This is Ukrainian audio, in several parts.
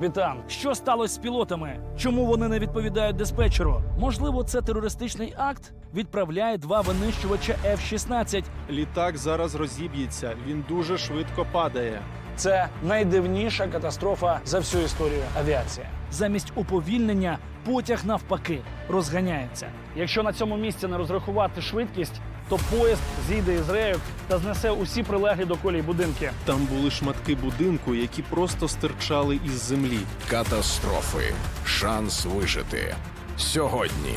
Капітан, що сталося з пілотами? Чому вони не відповідають диспетчеру? Можливо, це терористичний акт? Відправляє два винищувача F-16. Літак зараз розіб'ється, він дуже швидко падає. Це найдивніша катастрофа за всю історію авіації. Замість уповільнення потяг навпаки розганяється. Якщо на цьому місці не розрахувати швидкість, то поїзд зійде із рейок та знесе усі прилеглі до колій будинки. Там були шматки будинку, які просто стирчали із землі. Катастрофи. Шанс вижити. Сьогодні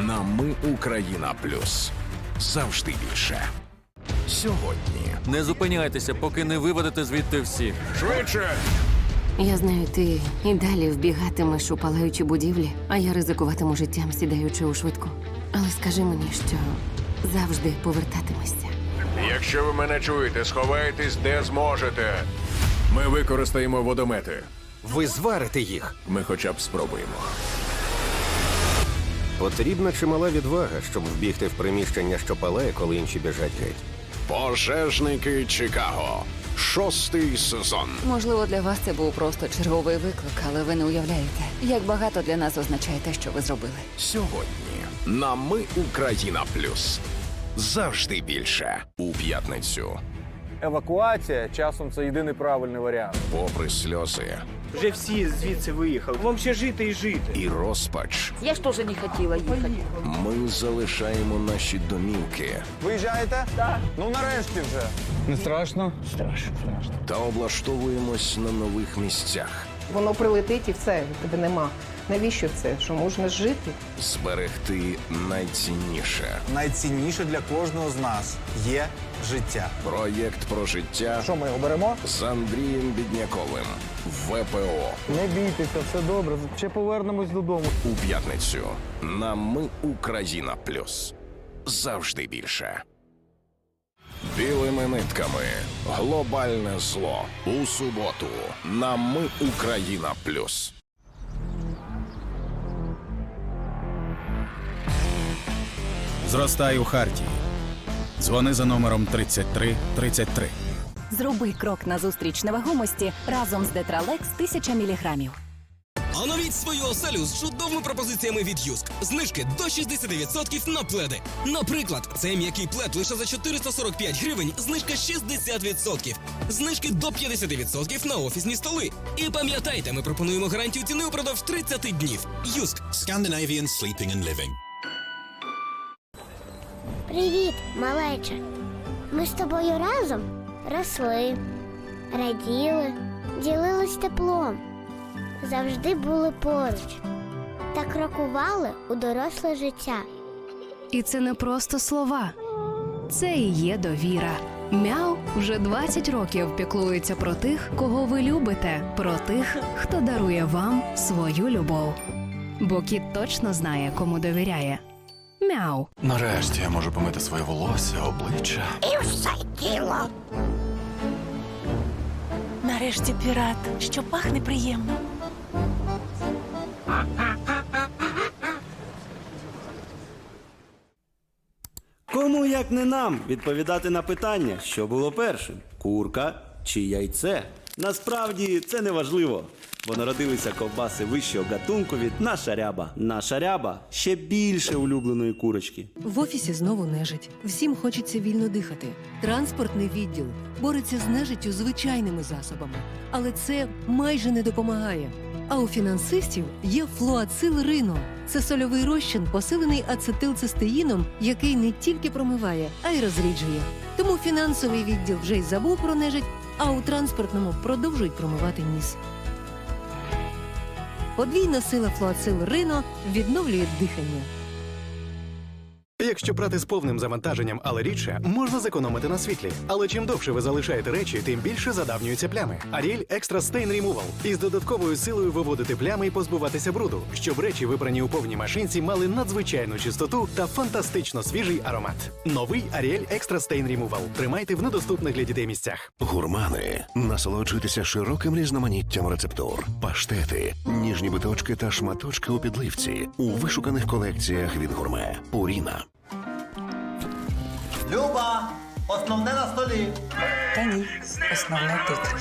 на Ми Україна Плюс. Завжди більше. Сьогодні. Не зупиняйтеся, поки не виведете звідти всіх. Швидше! Я знаю, ти і далі вбігатимеш у палаючі будівлі, а я ризикуватиму життям, сідаючи у швидку. Але скажи мені, що завжди повертатимешся. Якщо ви мене чуєте, сховайтесь де зможете. Ми використаємо водомети. Ви зварите їх. Ми хоча б спробуємо. Потрібна чимала відвага, щоб вбігти в приміщення, що палає, коли інші біжать геть. Пожежники Чикаго. Шостий сезон. Можливо, для вас це був просто черговий виклик, але ви не уявляєте, як багато для нас означає те, що ви зробили. Сьогодні на Ми Україна Плюс. Завжди більше у п'ятницю. Евакуація часом це єдиний правильний варіант. Попри сльози Вже всі звідси виїхали. Вам ще жити і жити. і розпач, Я ж теж не хотіла їхати. ми залишаємо наші домівки Виїжджаєте? Так. Ну нарешті вже. Не страшно? та облаштовуємось на нових місцях. Воно прилетить і все, тебе нема. Навіщо це? Що можна жити? Зберегти найцінніше. Найцінніше для кожного з нас є життя. Проєкт про життя Що ми його беремо? з Андрієм Бідняковим. ВПО Не бійтеся, все добре. Ще повернемось додому. у п'ятницю на Ми Україна Плюс. Завжди більше. Білими нитками. Глобальне зло. У суботу на Ми Україна Плюс. Зростай у Хартії. Дзвони за номером 3333. Зроби крок назустріч невагомості разом з Детралекс 1000 міліграмів. Оновіть свою оселю з чудовими пропозиціями від Юск. Знижки до 60% на пледи. Наприклад, цей м'який плед лише за 445 гривень, знижка 60%. Знижки до 50% на офісні столи. І пам'ятайте, ми пропонуємо гарантію ціни упродовж 30 днів. Юск. Scandinavian Sleeping and Living. Привіт, малеча. Ми з тобою разом росли, раділи, ділились теплом, завжди були поруч та крокували у доросле життя. І це не просто слова, це і є довіра. Мяу вже 20 років піклується про тих, кого ви любите, про тих, хто дарує вам свою любов. Бо кіт точно знає, кому довіряє. Мяу. Нарешті я можу помити своє волосся, обличчя. і все тіло. Нарешті пірат, що пахне приємно. Як не нам відповідати на питання, що було першим: курка чи яйце? Насправді це не важливо, бо народилися ковбаси вищого гатунку від наша ряба. Наша ряба ще більше улюбленої курочки. В офісі знову нежить. Всім хочеться вільно дихати. Транспортний відділ бореться з нежиттю звичайними засобами, але це майже не допомагає. А у фінансистів є флуацил рино. Це сольовий розчин, посилений ацетилцистеїном, який не тільки промиває, а й розріджує. Тому фінансовий відділ вже й забув про нежить, а у транспортному продовжують промивати ніс. Подвійна сила флуацил рино відновлює дихання. Якщо брати з повним завантаженням, але рідше, можна зекономити на світлі. Але чим довше ви залишаєте речі, тим більше задавнюються плями. Аріель Екстра Stain Removal із додатковою силою виводити плями і позбуватися бруду, щоб речі, випрані у повній машинці, мали надзвичайну чистоту та фантастично свіжий аромат. Новий Аріель Екстра Stain Removal. Тримайте в недоступних для дітей місцях. Гурмани. Насолоджуйтеся широким різноманіттям рецептур, паштети, ніжні биточки та шматочки у підливці у вишуканих колекціях від гурме. Пуріна. Люба, основне на столі. Та ні, основне тут.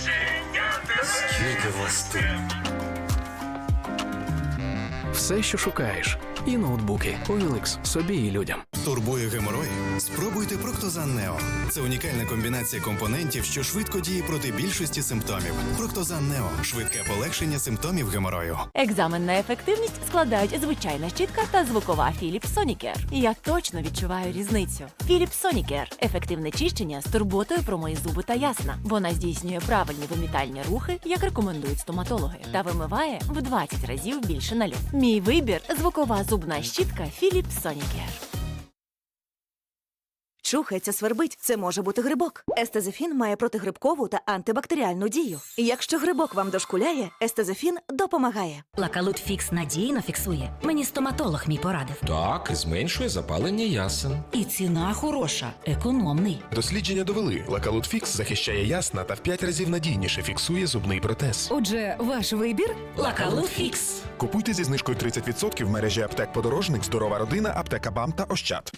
Скільки вас тут? Все, що шукаєш, і ноутбуки, OLX собі і людям. Турбує геморой? Спробуйте Проктозан Нео. Це унікальна комбінація компонентів, що швидко діє проти більшості симптомів. Проктозан Нео швидке полегшення симптомів геморою. Екзамен на ефективність складають звичайна щітка та звукова Philips Sonicare. Я точно відчуваю різницю. Philips Sonicare – ефективне чищення з турботою про мої зуби та ясна. Вона здійснює правильні вимітальні рухи, як рекомендують стоматологи, та вимиває в 20 разів більше налю. Мій вибір звукова зубна щітка Philips Sonicare. Чухається, свербить. Це може бути грибок. Естезефін має протигрибкову та антибактеріальну дію. І якщо грибок вам дошкуляє, естезефін допомагає. Лакалут фікс надійно фіксує. Мені стоматолог мій порадив. Так, зменшує запалення ясен. І ціна хороша, економний. Дослідження довели, Лакалут Фікс захищає ясна та в 5 разів надійніше фіксує зубний протез. Отже, ваш вибір Лакалут фікс. Купуйте зі знижкою 30% в мережі аптек Подорожник, Здорова родина, аптека БАМ та Ощад.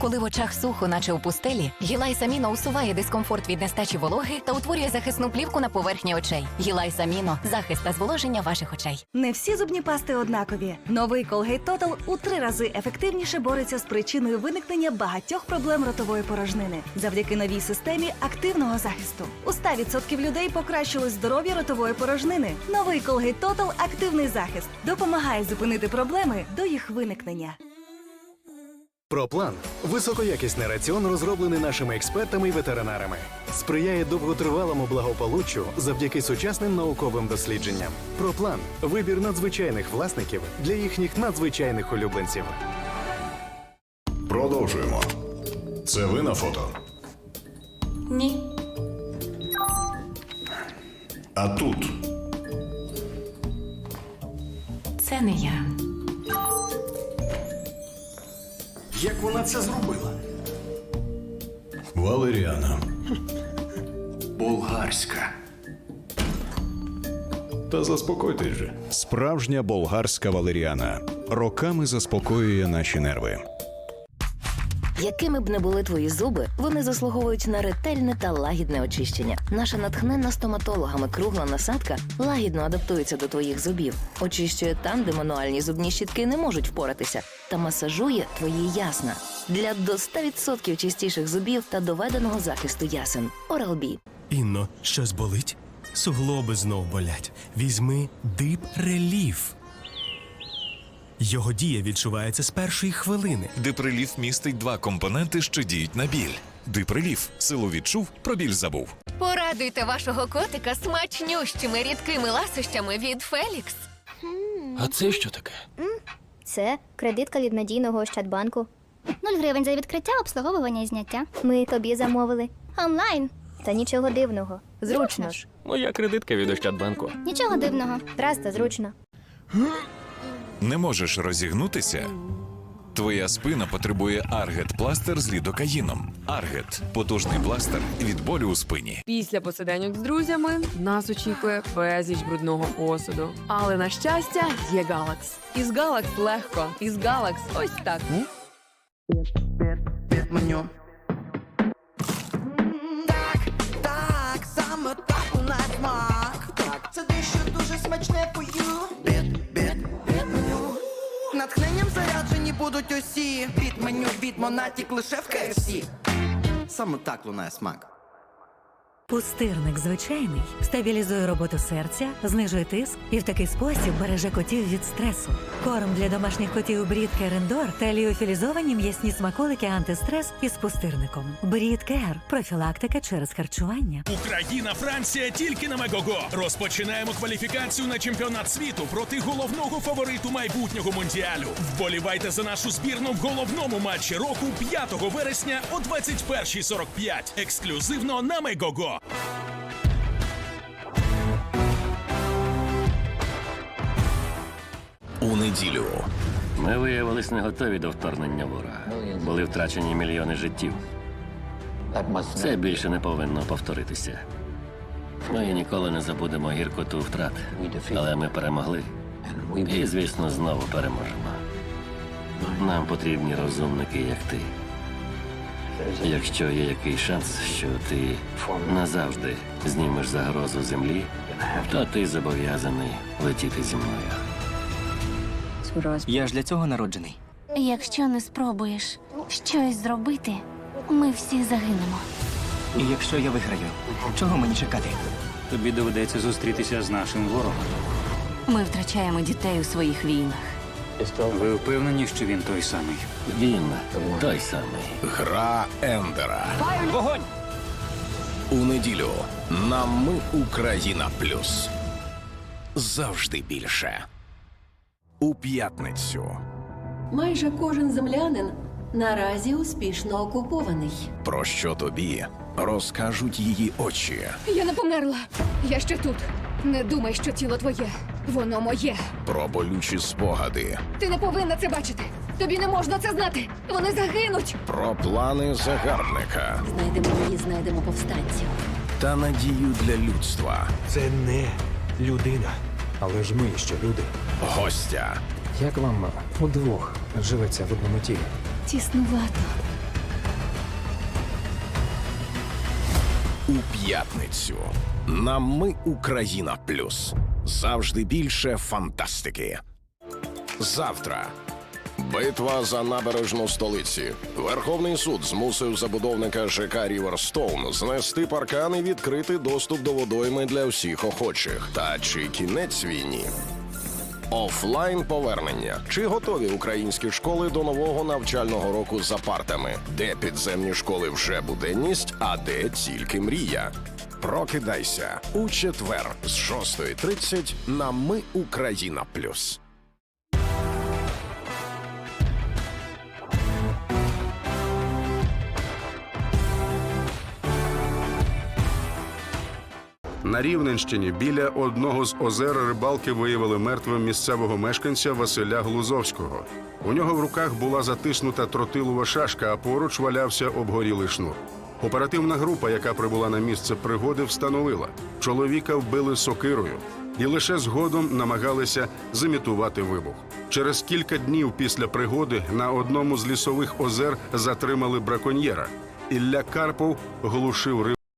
Коли в очах сухо, наче у пустелі, Гілай Саміно усуває дискомфорт від нестачі вологи та утворює захисну плівку на поверхні очей. Гілай Саміно захист та зволоження ваших очей. Не всі зубні пасти однакові. Новий Colgate Total у три рази ефективніше бореться з причиною виникнення багатьох проблем ротової порожнини завдяки новій системі активного захисту. У 100% людей покращилось здоров'я ротової порожнини. Новий Colgate Total – активний захист допомагає зупинити проблеми до їх виникнення. Проплан високоякісний раціон, розроблений нашими експертами і ветеринарами, сприяє довготривалому благополуччю завдяки сучасним науковим дослідженням. Проплан вибір надзвичайних власників для їхніх надзвичайних улюбленців. Продовжуємо. Це ви на фото. Ні. А тут Це не я. Як вона це зробила? Валеріана. Болгарська. Та заспокойтесь же. Справжня болгарська валеріана. Роками заспокоює наші нерви. Якими б не були твої зуби, вони заслуговують на ретельне та лагідне очищення. Наша натхненна стоматологами кругла насадка лагідно адаптується до твоїх зубів, очищує там, де мануальні зубні щітки не можуть впоратися, та масажує твої ясна для до 100% чистіших зубів та доведеного захисту ясен. Oral-B. Інно, щось болить? Суглоби знов болять. Візьми дип реліф. Його дія відчувається з першої хвилини. Диприліф містить два компоненти, що діють на біль. Диприліф силу відчув, про біль забув. Порадуйте вашого котика смачнющими рідкими ласощами від Фелікс. А це що таке? Це кредитка від надійного Ощадбанку. Нуль гривень за відкриття, обслуговування і зняття. Ми тобі замовили. Онлайн. Та нічого дивного. Зручно ж. Моя кредитка від Ощадбанку. Нічого дивного. Раз та зручно. Не можеш розігнутися? Твоя спина потребує Аргет пластер з лідокаїном. Аргет потужний пластер від болю у спині. Після посиденьок з друзями нас очікує безліч брудного посуду. Але на щастя, є Галакс. Із Галакс легко. Із Галакс ось так. Будуть усі. Від меню від Монатік лише в KFC. Саме так лунає смак. Пустирник звичайний стабілізує роботу серця, знижує тиск і в такий спосіб береже котів від стресу. Корм для домашніх котів Брід Керендор та ліофілізовані м'ясні смаколики антистрес із пустирником. Брід Кер профілактика через харчування. Україна, Франція тільки на Мегого. Розпочинаємо кваліфікацію на чемпіонат світу проти головного фавориту майбутнього мундіалю. Вболівайте за нашу збірну в головному матчі року 5 вересня о 21.45. Ексклюзивно на Мегого. У неділю Ми виявились не готові до вторгнення ворога. Були втрачені мільйони життів. Це більше не повинно повторитися. Ми ніколи не забудемо гіркоту втрат, але ми перемогли. І, звісно, знову переможемо. Нам потрібні розумники, як ти. Якщо є якийсь шанс, що ти назавжди знімеш загрозу землі, то ти зобов'язаний летіти зі мною. Я ж для цього народжений. Якщо не спробуєш щось зробити, ми всі загинемо. І якщо я виграю, чого мені чекати? Тобі доведеться зустрітися з нашим ворогом. Ми втрачаємо дітей у своїх війнах. Ви впевнені, що він той самий? Він той самий. Гра Ендера. Вогонь! У неділю на Ми Україна Плюс. Завжди більше. У п'ятницю. Майже кожен землянин наразі успішно окупований. Про що тобі розкажуть її очі. Я не померла. Я ще тут. Не думай, що тіло твоє. Воно моє. Про болючі спогади. Ти не повинна це бачити. Тобі не можна це знати. Вони загинуть. Про плани загарбника Знайдемо її, знайдемо повстанців. та надію для людства. Це не людина. Але ж ми ще люди. Гостя Як вам удвох живеться в одному тілі? Тіснувато. У п'ятницю. На Ми Україна Плюс. Завжди більше фантастики. Завтра. Битва за набережну столиці. Верховний суд змусив забудовника ЖК Ріверстоун знести паркан і відкрити доступ до водойми для всіх охочих. Та чи кінець війні? Офлайн повернення. Чи готові українські школи до нового навчального року за партами? Де підземні школи вже буденність, а де тільки мрія? Прокидайся у четвер з 6.30 на Ми Україна Плюс. На Рівненщині біля одного з озер рибалки виявили мертвим місцевого мешканця Василя Глузовського. У нього в руках була затиснута тротилова шашка, а поруч валявся обгорілий шнур. Оперативна група, яка прибула на місце пригоди, встановила, чоловіка вбили сокирою і лише згодом намагалися зимітувати вибух. Через кілька днів після пригоди на одному з лісових озер затримали браконьєра. Ілля Карпов глушив рибу.